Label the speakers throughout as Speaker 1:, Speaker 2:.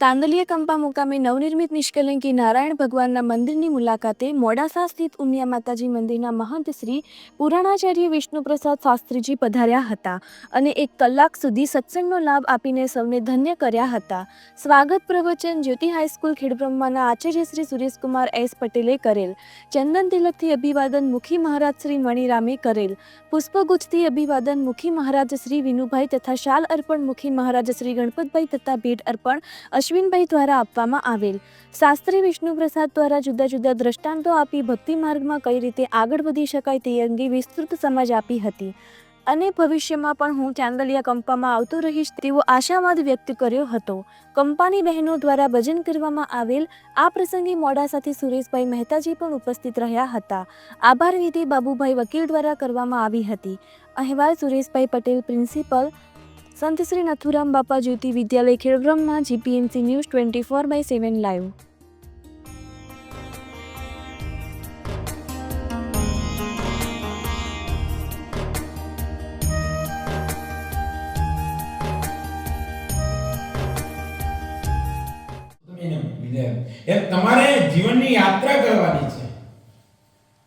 Speaker 1: Tandliya Kampa મુકામે નવનિર્મિત નિષ્કલંકી નારાયણ ભગવાનના મંદિરની મુલાકાતે મોડાસા સ્થિત ઉમિયા માતાજી મંદિરના મહંત શ્રી પુરાણાચાર્ય વિષ્ણુપ્રસાદ શાસ્ત્રીજી પધાર્યા હતા અને એક કલાક સુધી સત્સંગનો લાભ આપીને સૌને ધન્ય કર્યા હતા. સ્વાગત પ્રવચન જ્યોતિ હાઈસ્કૂલ ખેડબ્રહ્માના આચાર્ય શ્રી સુરેશકુમાર એસ પટેલે કરેલ. ચંદન તિલકથી અભિવાદન મુખી મહારાજ શ્રી મણિરામે કરેલ. પુષ્પગુચ્છથી અભિવાદન મુખી મહારાજ શ્રી વિનુભાઈ તથા શાલ અર્પણ મુખી મહારાજ શ્રી ગણપતભાઈ તથા ભેટ અર્પણ અશ્વિનભાઈ દ્વારા આપવામાં આવેલ. શાસ્ત્રી વિષ્ણુ પ્રસાદ દ્વારા જુદા જુદા દ્રષ્ટાંતો આપી ભક્તિ માર્ગમાં કઈ રીતે આગળ વધી શકાય તે અંગે વિસ્તૃત સમજ આપી હતી. અને ભવિષ્યમાં પણ હું ચાંદલિયા કંપામાં આવતો રહીશ તેવો આશાવાદ વ્યક્ત કર્યો હતો. કંપાની બહેનો દ્વારા ભજન કરવામાં આવેલ આ પ્રસંગે મોડા સાથે સુરેશભાઈ મહેતાજી પણ ઉપસ્થિત રહ્યા હતા. આભાર વિધિ બાબુભાઈ વકીલ દ્વારા કરવામાં આવી હતી. અહેવાલ Sureshbhai Patel, principal Sant Shri Nathuram Bapa Jyoti Vidyalaya Khedbrahma GPMC news twenty four by seven live.
Speaker 2: એમ તમારે જીવનની યાત્રા કરવાની છે.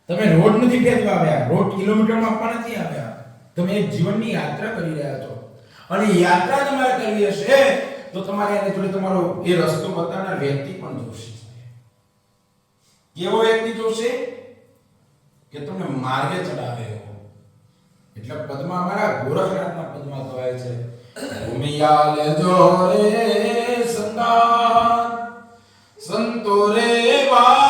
Speaker 2: તમે રોડ નથી ફેરવા આવ્યા, રોડ કિલોમીટરમાં આપવા નથી આવ્યા. તમે જીવનની યાત્રા કરી રહ્યા છો. અને યાત્રા તમારે કરવી હશે તો તમારે એને જોડે તમારો એ રસ્તો બતાવનાર વ્યક્તિ પણ જોશે. કેવો વ્યક્તિ જોશે? કે તમને માર્ગે ચડાવે એવો. એટલે પદમાં અમારા ગોરખનાથના પદમાં કહેવાય છે, ભૂમિયા લેજો રે સંગાત સંતો રે ભાઈ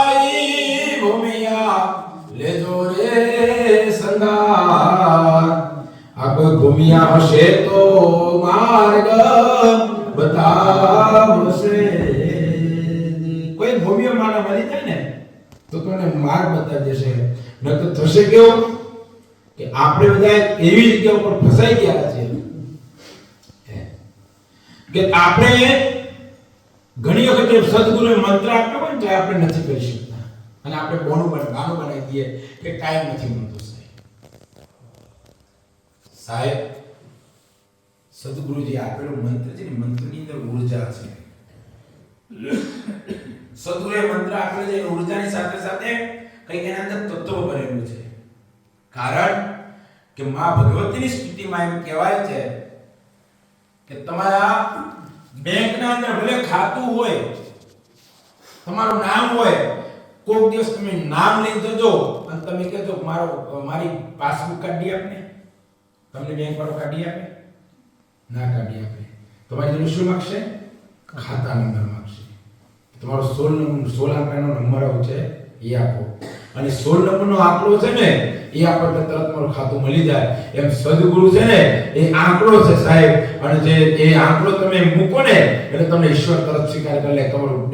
Speaker 2: ભૂમિયા હશે તો માર્ગ બતાવશે. કોઈ ભૂમિયા મારા મળી જાય ને, તો તને માર્ગ બતાવી દેશે. નકર થશે કેવું? કે આપણે બધા એવી જગ્યા ઉપર ફસાઈ ગયા છે. કે આપણે ઘણી વખત સદગુરુએ મંત્ર આપ્યો હોય ને, તો આપણે નથી કરી શકતા. અને આપણે બોનું બનાવી દઈએ, કે ટાઈમ નથી મળતો સાહેબ, સદગુરુજી આપેલો મંત્ર છે ને, મંત્રની અંદર ઊર્જા છે. સદગુરુએ મંત્ર આપેલો છે ઉર્જાની સાથે સાથે કંઈક એના અંદર તત્વ ભરેલું છે. કારણ કે માં ભગવતીની સ્થિતિમાં એમ કહેવાય છે કે તમારા બેંકના અંદર ભલે ખાતું હોય, તમારું નામ હોય, કોઈક દિવસ તમે નામ લઈ જજો અને તમે કહેજો મારો, મારી પાસબુક કાઢી આપને. તમને બેંક વાળો કાઢી આપે? ના કાઢી આપે. તમારી જોડે શું માગશે? ખાતા નંબર માગશે. તમારો સોળ નંબર, સોળ આંકડાનો નંબર છે એ આપો. અને સોળ નંબરનો આંકડો છે ને, એ આપણને તરત મારું ખાતું મળી જાય. એમ સદગુરુ છે ને, એ આંકડો છે સાહેબ. અને જે એ આંકડો તમે મૂકો ને, એટલે તમને ઈશ્વર તરત સ્વીકાર કરી લે. તમારું